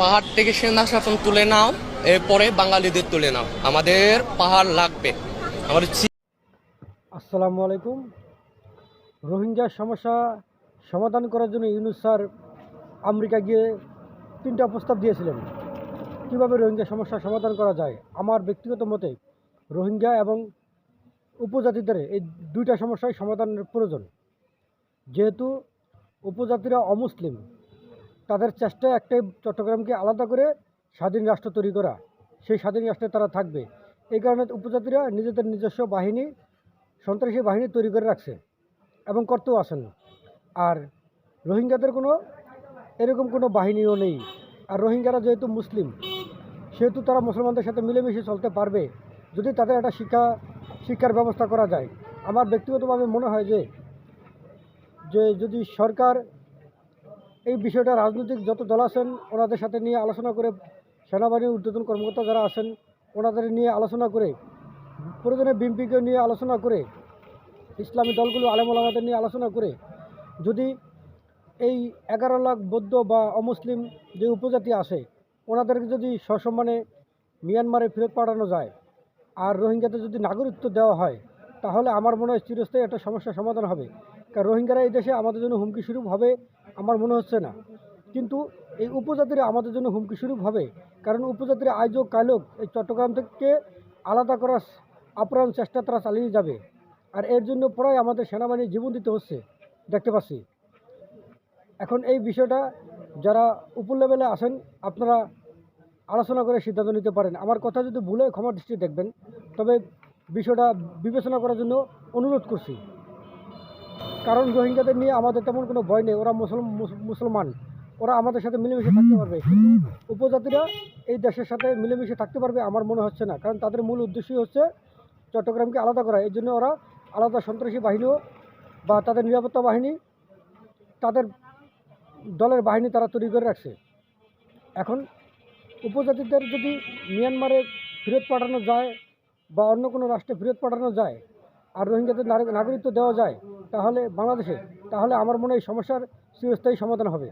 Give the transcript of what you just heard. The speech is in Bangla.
পাহাড় থেকে সেনা শাসন তুলে নাও, এরপরে বাঙালিদের তুলে নাও। আমাদের পাহাড় লাগবে। আমাদের আসসালামু আলাইকুম। রোহিঙ্গা সমস্যা সমাধান করার জন্য ইউনুস স্যার আমেরিকা গিয়ে তিনটা প্রস্তাব দিয়েছিলেন। কীভাবে রোহিঙ্গা সমস্যার সমাধান করা যায়? আমার ব্যক্তিগত মতে রোহিঙ্গা এবং উপজাতিদের এই দুইটা সমস্যায় সমাধানের প্রয়োজন। যেহেতু উপজাতিরা অমুসলিম তাদের চেষ্টা একটাই চট্টগ্রামকে আলাদা করে স্বাধীন রাষ্ট্র তৈরি করা। সেই স্বাধীন রাষ্ট্রে তারা থাকবে। এই কারণে উপজাতিরা নিজেদের নিজস্ব বাহিনী, সন্ত্রাসী বাহিনী তৈরি করে রাখছে এবং করতেও আসেন আর রোহিঙ্গাদের কোনো এরকম কোনো বাহিনীও নেই। আর রোহিঙ্গারা যেহেতু মুসলিম, সেহেতু তারা মুসলমানদের সাথে মিলেমিশে চলতে পারবে যদি তাদের একটা শিক্ষা, শিক্ষার ব্যবস্থা করা যায়। আমার ব্যক্তিগতভাবে মনে হয় যে যে যদি সরকার এই বিষয়টা রাজনৈতিক যত দল আছেন, ওনাদের সাথে নিয়ে আলোচনা করে সেনাবাহিনীর ঊর্ধ্বতন কর্মকর্তা যারা আছেন, ওনাদের নিয়ে আলোচনা করে, প্রয়োজনে বিএনপিকে নিয়ে আলোচনা করে, ইসলামী দলগুলো আলেমালামাদের নিয়ে আলোচনা করে, যদি এই এগারো লাখ বৌদ্ধ বা অমুসলিম যে উপজাতি আছে, ওনাদেরকে যদি সসম্মানে মিয়ানমারে ফেরত পাঠানো যায়, আর রোহিঙ্গাদের যদি নাগরিকত্ব দেওয়া হয় তাহলে আমার মনে হয় চিরস্থায়ী একটা সমস্যার সমাধান হবে। কারণ রোহিঙ্গারা এই দেশে আমাদের জন্য হুমকি স্বরূপ হবে, আমার মনে হচ্ছে না। কিন্তু এই উপজাতিরা আমাদের জন্য হুমকি স্বরূপ হবে, কারণ উপজাতিরা আজও কালক এই চট্টগ্রাম থেকে আলাদা করার আপ্রাণ চেষ্টা তারা চালিয়ে যাবে। আর এর জন্য প্রায় আমাদের সেনাবাহিনী জীবন দিতে হচ্ছে, দেখতে পাচ্ছি। এখন এই বিষয়টা যারা উপর লেভেলে আসেন আপনারা আলোচনা করে সিদ্ধান্ত নিতে পারেন। আমার কথা যদি ভুলে ক্ষমা দৃষ্টি দেখবেন, তবে বিষয়টা বিবেচনা করার জন্য অনুরোধ করছি। কারণ রোহিঙ্গাদের নিয়ে আমাদের তেমন কোনো ভয় নেই, ওরা মুসলমান। ওরা আমাদের সাথে মিলেমিশে থাকতে পারবে। উপজাতিরা এই দেশের সাথে মিলেমিশে থাকতে পারবে আমার মনে হচ্ছে না। কারণ তাদের মূল উদ্দেশ্যই হচ্ছে চট্টগ্রামকে আলাদা করা। এই জন্য ওরা আলাদা সন্ত্রাসী বাহিনীও বা তাদের নিরাপত্তা বাহিনী, তাদের দলের বাহিনী তারা তৈরি করে রাখছে। এখন উপজাতিদের যদি মিয়ানমারে ফেরত পাঠানো যায় বা অন্য কোনো রাষ্ট্রে ফেরত পাঠানো যায় আর রোহিঙ্গাদের নাগ- নাগরিকত্ব দেওয়া যায় তাহলে বাংলাদেশে, তাহলে আমার মনে এই সমস্যার চিরস্থায়ী সমাধান হবে।